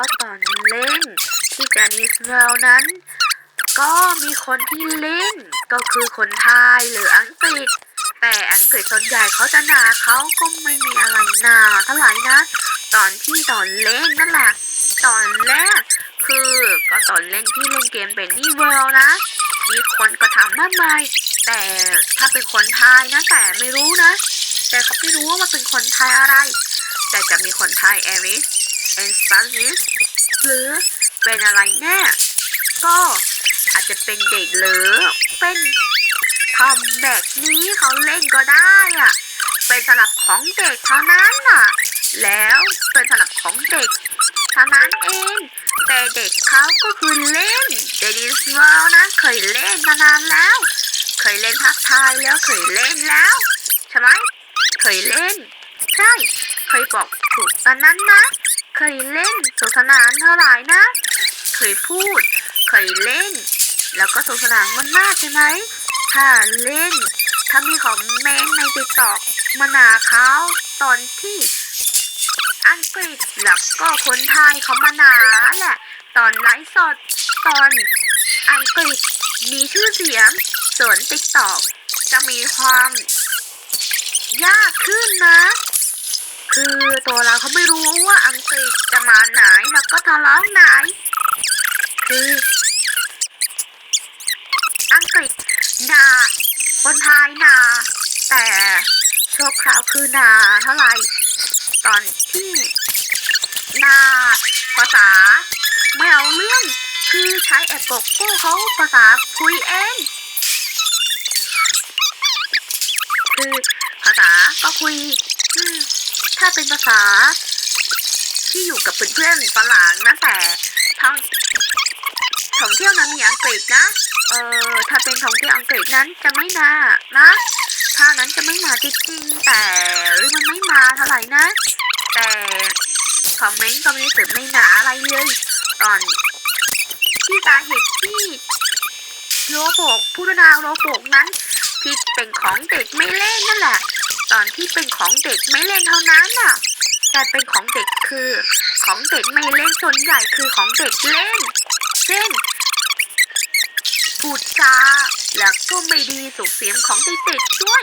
เขาตอนเล่น ที่แกนิสเวลนั้น ก็มีคนที่เล่น ก็คือคนไทยหรืออังกฤษ แต่อังกฤษส่วนใหญ่เขาจะหนาเขาก็ไม่มีอะไรหนาเท่าไหร่นะ ตอนที่ตอนเล่นนั่นแหละตอนแรกคือก็ตอนเล่นที่เล่นเกมเป็นนี่เวิลนะมีคนก็ทำมมากมายแต่ถ้าเป็นคนไทยนะแต่ไม่รู้นะ แต่เขาไม่รู้ว่ามันเป็นคนไทยอะไร แต่จะมีคนไทยเอริส เอนสปานิสหรือเป็นอะไรแน่ ก็อาจจะเป็นเด็กหรือเป็นทอมแบบนี้เขาเล่นก็ได้อะเป็นสลับของเด็กเท่านั้นน่ะ แล้วเป็นสลับของเด็กเท่านั้นเอง แต่เด็กเขาก็คือเล่นเดนิสเวลนะเคยเล่นมานานแล้ว เคยเล่นทักทายแล้วเคยเล่นแล้วใช่ไหมเคยเล่น ใช่ เคยบอกถูกตอนนั้นนะ เคยเล่นสนุกสนานเท่าไหร่นะ เคยพูด เคยเล่น แล้วก็สนุกสนานมันมากใช่ไหมถ้าเล่น ถ้ามีคอมเมนต์ในติ๊กตอกมาหนาเขาตอนที่อังกฤษแล้วก็คนไทยเขามาหนาแหละ ตอนไลฟ์สดตอนอังกฤษมีชื่อเสียงส่วนติ๊กตอกจะมีความยากขึ้นนะ ตัวเราเขาไม่รู้ว่าอังกฤษจะมาไหนแล้วก็ทะเลาะไหน คืออังกฤษนาคนไทยนา แต่โชั่วคราวคือนาเท่าไหร่ตอนที่นาภาษา ไม่เอาเรื่องคือใช้แอปกกโก้เขาภาษาคุยเองคือภาษาก็คุยอืม ถ้าเป็นภาษา ที่อยู่กับเพื่อนๆฝรั่งนะแต่ท่องท่องเที่ยวนั้นมีอังกฤษนะ เออถ้าเป็นท่องเที่ยวอังกฤษนั้นจะไม่มานะ ถ้านั้นจะไม่มาจริงๆแต่หรือมันไม่มาเท่าไหร่นะ แต่คอมเมนต์ก็ไม่ได้สึกไม่หนาอะไรเลยตอนที่สาเหตุที่โลโบกผู้นาโลโบกนั้นที่เป็นของเด็กไม่เล่นนั่นแหละ ตอนที่เป็นของเด็กไม่เล่นเท่านั้นน่ะ แต่เป็นของเด็กคือ ของเด็กไม่เล่นส่วนใหญ่คือของเด็กเล่น เช่นพูดจาแล้วก็ไม่ดีสุขเสียงของเด็กๆด้วย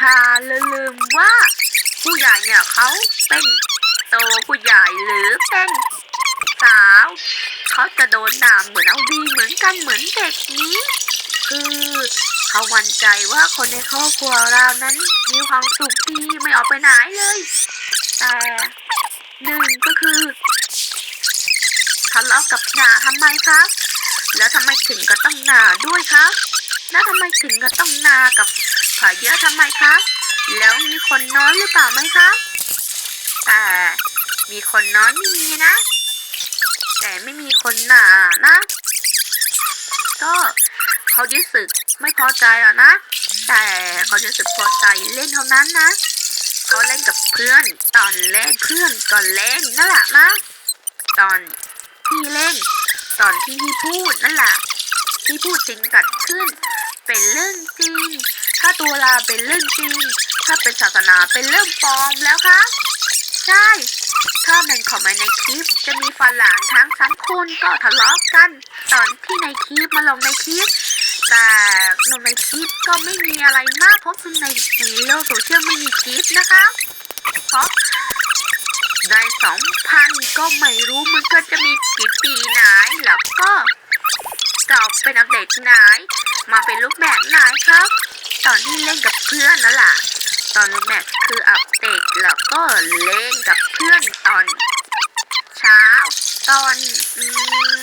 หาลืมว่า ผู้ใหญ่เนี่ยเขาเป็นโตผู้ใหญ่หรือเป็นสาว เขาจะโดนด่าเหมือนเอาดีเหมือนกันเหมือนเด็กนี้ คือ เขาหวั่นใจว่าคนในครอบครัวเรานั้นมีความสุขดีไม่ออกไปไหนเลย แต่หนึ่งก็คือทะเลาะกับหนาทำไมครับ แล้วทำไมถึงก็ต้องหนาด้วยครับ แล้วทำไมถึงก็ต้องหนากับผาเยอะทำไมครับ แล้วมีคนน้อยหรือเปล่าไหมครับแต่มีคนน้อยไม่มีนะ แต่ไม่มีคนหนานะ ก็เขารู้สึก ไม่พอใจหรอกนะ แต่เขารู้สึกพอใจเล่นเท่านั้นนะเขาเล่นกับเพื่อนตอนเล่นเพื่อนก็เล่นนั่นแหละนะตอนที่เล่น ตอนที่พี่พูดนั่นแหละที่พูดจริงกัดขึ้น เป็นเรื่องจริง ถ้าตัวเราเป็นเรื่องจริง ถ้าเป็นศาสนาเป็นเรื่องปลอมแล้วคะใช่ ถ้าเป็นคอมเมนต์ในคลิปจะมีฝรั่งทั้งสามคนก็ทะเลาะกัน ตอนที่ในคลิปมาลงในคลิป แต่ลงในคลิปก็ไม่มีอะไรมากเพราะในในโลกโซเชียลไม่มีคลิปนะคะ เพราะในสองพันก็ไม่รู้มันก็จะมีกี่ปีไหนแล้วก็กลับเป็นอัปเดตไหน มาเป็นรูปแบบไหนครับ ตอนที่เล่นกับเพื่อนนั่นแหละตอนรูปแบบคืออัปเดตแล้วก็เล่นกับเพื่อนตอน เช้า ตอนอืม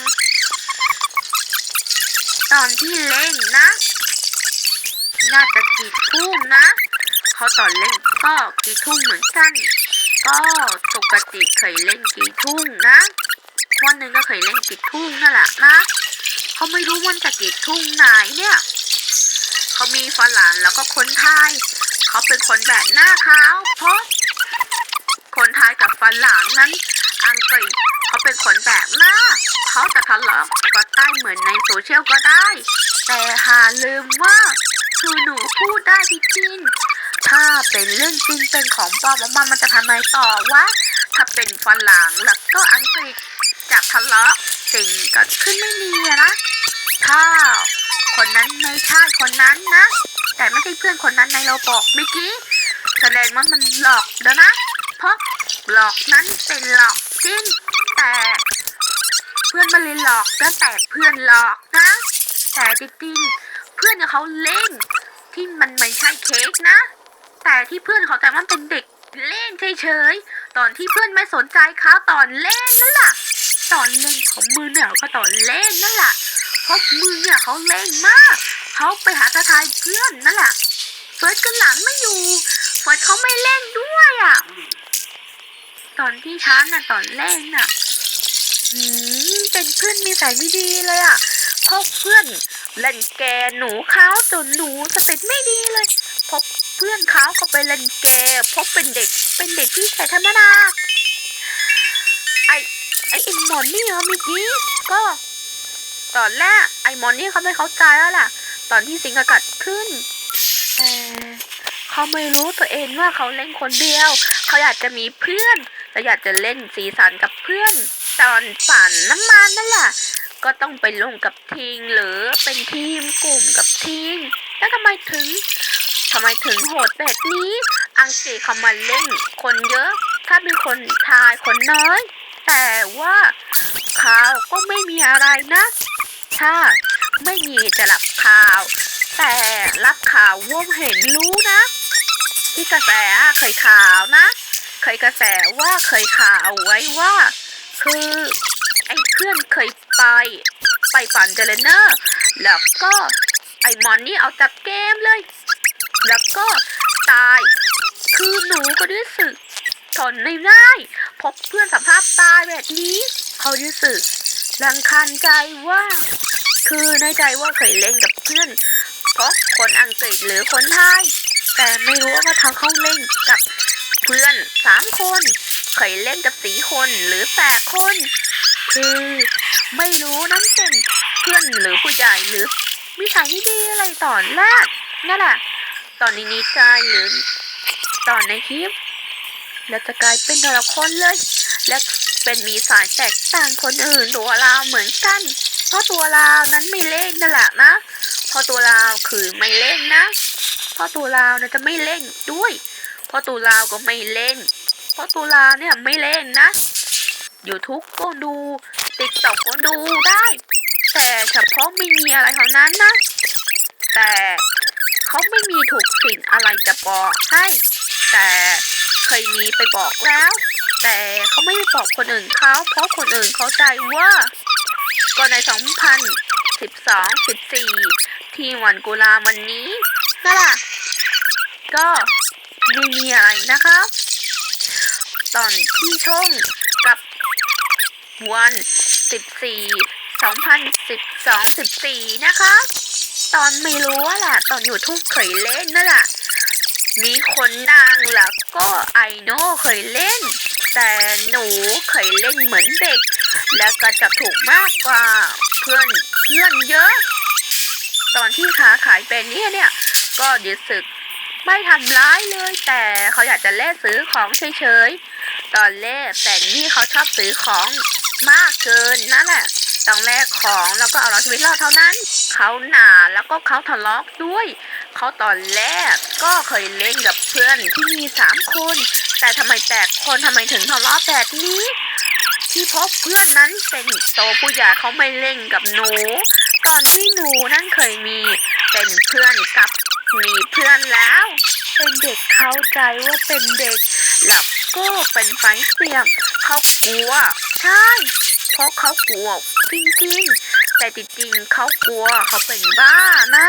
ตอนที่เล่นนะ น่าจะกี่ทุ่มนะ เขาตอนเล่นก็กี่ทุ่มเหมือนกัน ก็ปกติเคยเล่นกี่ทุ่มนะ วันหนึ่งก็เคยเล่นกี่ทุ่มนั่นแหละนะเขาไม่รู้วันจะกี่ทุ่มไหนเนี่ยเขามีฝรั่งแล้วก็คนไทยเขาเป็นคนแบบหน้าขาวเพราะคนไทยกับฝรั่งนั้น อังกฤษเขาเป็นคนแบบหน้า เขาจะทะเลาะก็ได้เหมือนในโซเชียลก็ได้ แต่หาลืมว่าคือหนูพูดได้จริงถ้าเป็นเรื่องจริงเป็นของปลอมมามันจะทำไมต่อวะถ้าเป็นฝรั่งแล้วก็อังกฤษจะทะเลาะสิ่งเกิดขึ้นไม่มีนะ ถ้าคนนั้นไม่ใช่คนนั้นนะ แต่ไม่ใช่เพื่อนคนนั้นในเราบอกเมื่อกี้แสดงว่ามันหลอกแล้วนะ เพราะหลอกนั้นเป็นหลอกจริงแต่ พื่อนมันเลยหลอกตั้งแต่เพื่อนหลอกนะ แต่จริงๆเพื่อนเขาเล่น ที่มันไม่ใช่เค้กนะ แต่ที่เพื่อนเขาแต่ว่าเป็นเด็กเล่นเฉยๆตอนที่เพื่อนไม่สนใจเขาตอนเล่นนั่นแหละตอนเล่นของมือเนี่ยก็ตอนเล่นนั่นแหละเพราะมือเนี่ยเขาเล่นมากเขาไปหาทาทายเพื่อนนั่นแหละเฟิร์สกับหลานไม่อยู่เฟิร์สเขาไม่เล่นด้วยอะตอนที่ช้าน่ะตอนเล่นน่ะหืม เป็นเพื่อนมีสายไม่ดีเลยอะเพราะเพื่อนเล่นแกหนูเขาจนหนูสติไม่ดีเลยเพราะเพื่อนเขาก็ไปเล่นแกเพราะเป็นเด็กเป็นเด็กที่ใส่ธรรมดาไอไอเอ็มหมอนนี่เหรอเมื่อกี้ก็ ตอนแรกไอมอนนี่เขาไม่เข้าใจแล้วล่ะ ตอนที่สิงกัดขึ้นแต่เขาไม่รู้ตัวเองว่าเขาเล่นคนเดียว เขาอยากจะมีเพื่อนและอยากจะเล่นสีสันกับเพื่อน ตอนปั่นน้ำมันนั่นแหละก็ต้องไปลงกับทีมหรือเป็นทีมกลุ่มกับทีมแล้วทำไมถึงทำไมถึงโหดแบบนี้ อังกฤษเขามาเล่นคนเยอะ ถ้าเป็นคนชายคนน้อย แต่ว่าข่าวก็ไม่มีอะไรนะ ถ้าไม่มีจะรับข่าว แต่รับข่าวว่วเห็นรู้นะที่กระแสเคยข่าวนะ เคยกระแสว่าเคยข่าวไว้ว่า คือไอ้เพื่อนเคยไปไปปั่นเจเลนเนอร์แล้วก็ไอ้มอนนี่เอาจับเกมเลย แล้วก็ตาย คือหนูก็รู้สึกทนไม่ได้พบเพื่อนสภาพตายแบบนี้ เขารู้สึกรังคันใจว่า คือในใจว่าเคยเล่นกับเพื่อน เพราะคนอังกฤษหรือคนไทย แต่ไม่รู้ว่าเขาเขาเล่นกับเพื่อนสามคน เคยเล่นกับสีคนหรือแปดคน คือไม่รู้นั้นเป็นเพื่อนหรือผู้ใหญ่หรือมิสัยไม่ดีอะไรตอนแรกนั่นแหละตอนนี้นิจายหรือตอนในคลิปแล้วจะกลายเป็นแต่ละคนเลย และเป็นมีสายแตกต่างคนอื่นตัวลาเหมือนกัน เพราะตัวลานั้นไม่เล่นนั่นแหละนะเพราะตัวลาคือไม่เล่นนะเพราะตัวลานะจะไม่เล่นด้วย เพราะตัวลาก็ไม่เล่น เพราะตัวลาเนี่ยไม่เล่นนะ YouTube ก็ดูติ๊กต็อกก็ดูได้ แต่เฉพาะไม่มีอะไรเท่านั้นนะ แต่เขาไม่มีถูกสินอะไรจะบอกให้ แต่เคยมีไปบอกแล้ว แต่เขาไม่ได้บอกคนอื่นเขาเพราะคนอื่นเข้าใจว่าก็ใน 2012 14 ที่วันกุลาวันนี้นั่นแหละก็ไม่มีอะไรนะครับ ตอนที่ช่องกับวัน 14 2012 14 นะคะ ตอนไม่รู้ว่าแหละตอนอยู่ทุกเคยเล่นนั่นแหละมีคนดังแล้วก็ไอโน่เคยเล่น แต่หนูเคยเล่นเหมือนเด็ก แล้วก็จะถูกมากกว่าเพื่อนเพื่อนเยอะ ตอนที่ค้าขายเป็นเนี่ยเนี่ย ก็รู้สึกไม่ทำร้ายเลย แต่เขาอยากจะเล่นซื้อของเฉยๆ ตอนแรกแต่นี่เขาชอบซื้อของมากเกินนั่นแหละต้องแลกของแล้วก็เอาเราชีวิตรอดเท่านั้น เขาหนาแล้วก็เขาทะเลาะด้วย เขาตอนแรกก็เคยเล่นกับเพื่อนที่มีสามคน แต่ทำไมแตกคนทำไมถึงทะเลาะแบบนี้ ที่พบเพื่อนนั้นเป็นโตผู้ใหญ่เขาไม่เล่นกับหนูก่อนที่หนูนั้นเคยมีเป็นเพื่อนกับมีเพื่อนแล้ว เป็นเด็กเข้าใจว่าเป็นเด็ก แล้วก็เป็นไฟเสียง เขากลัว ใช่ เพราะเขากลัวจริงๆ แต่จริงๆเขากลัวเขาเป็นบ้านะ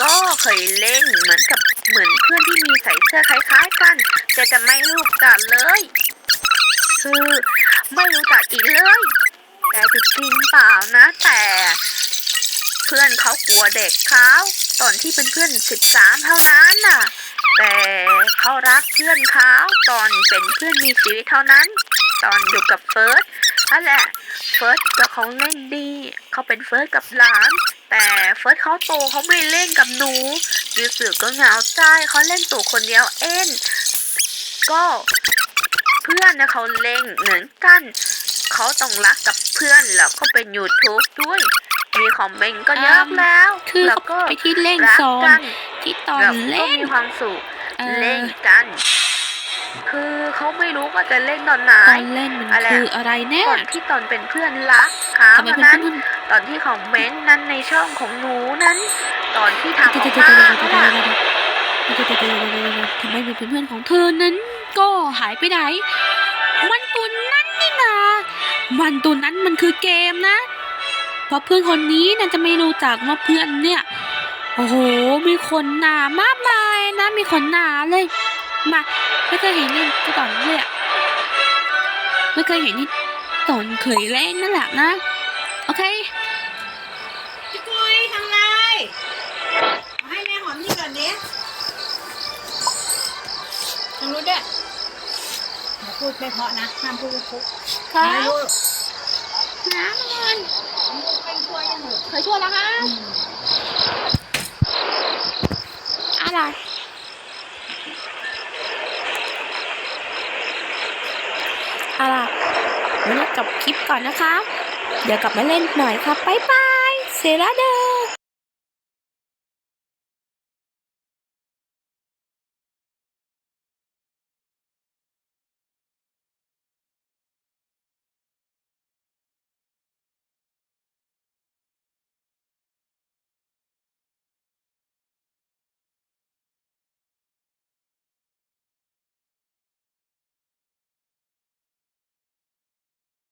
ก็เคยเล่นเหมือนกับเหมือนเพื่อนที่มีใส่เสื้อคล้ายๆกัน แต่จะไม่รู้จักเลย คือไม่รู้จักอีกเลย แต่จริงเปล่านะแต่ พื่อนเขากลัวเด็กเขาตอนที่เป็นเพื่อนสิบสามเท่านั้นน่ะ แต่เขารักเพื่อนเขาตอนเป็นเพื่อนมีชีวิตเท่านั้น ตอนอยู่กับเฟิร์สนั่นแหละเฟิร์สก็เขาเล่นดีเขาเป็นเฟิร์สกับหลานแต่เฟิร์สเขาโตเขาไม่เล่นกับหนูยูสึก็เหงาใจเขาเล่นตัวคนเดียวเองก็เพื่อนนะเขาเล่นเหมือนกันเขาต้องรักกับเพื่อนแล้วก็เป็นยูทูบด้วย มีคอมเมนต์ก็เยอะแล้ว คือแล้วก็ไปที่เล่งซอนที่ตอนเล่นมีความสุขเล่นกัน คือเขาไม่รู้ว่าจะเล่นตอนไหนตอนเล่นมันคืออะไรแน่ตอนที่ตอนเป็นเพื่อนรักค่ะเพราะนั้นตอนที่คอมเมนต์นั้นในช่องของหนูนั้น ตอนที่ทำออกมาทำไมเป็นเพื่อนของเธอนั้น ก็หายไปไหนมันตุนนั้นนี่นามันตุนนั้นมันคือเกมนะ เพราะเพื่อนคนนี้น่าจะไม่รู้จักว่าเพื่อนเนี่ย โอ้โห มีคนหนามากมายนะ มีคนหนาเลย มาไม่เคยเห็นนี่ก็ตอนเลยอะไม่เคยเห็นนี่ตอนเคยเล่นนั่นแหละนะ โอเคพี่กุยทำไรมาให้แม่หอมนี่ก่อนเนี้ยทางรู้ด้วยอย่าพูดไม่เพราะนะห้ามพูดฟุกครับไม่รู้น้ำมัน เป็นช่วยยังหนู เคยช่วยแล้วคะอะไรอะไรวันนี้จบคลิปก่อนนะคะ เดี๋ยวกลับมาเล่นหน่อยค่ะบบ๊ายบาย เซราเดอ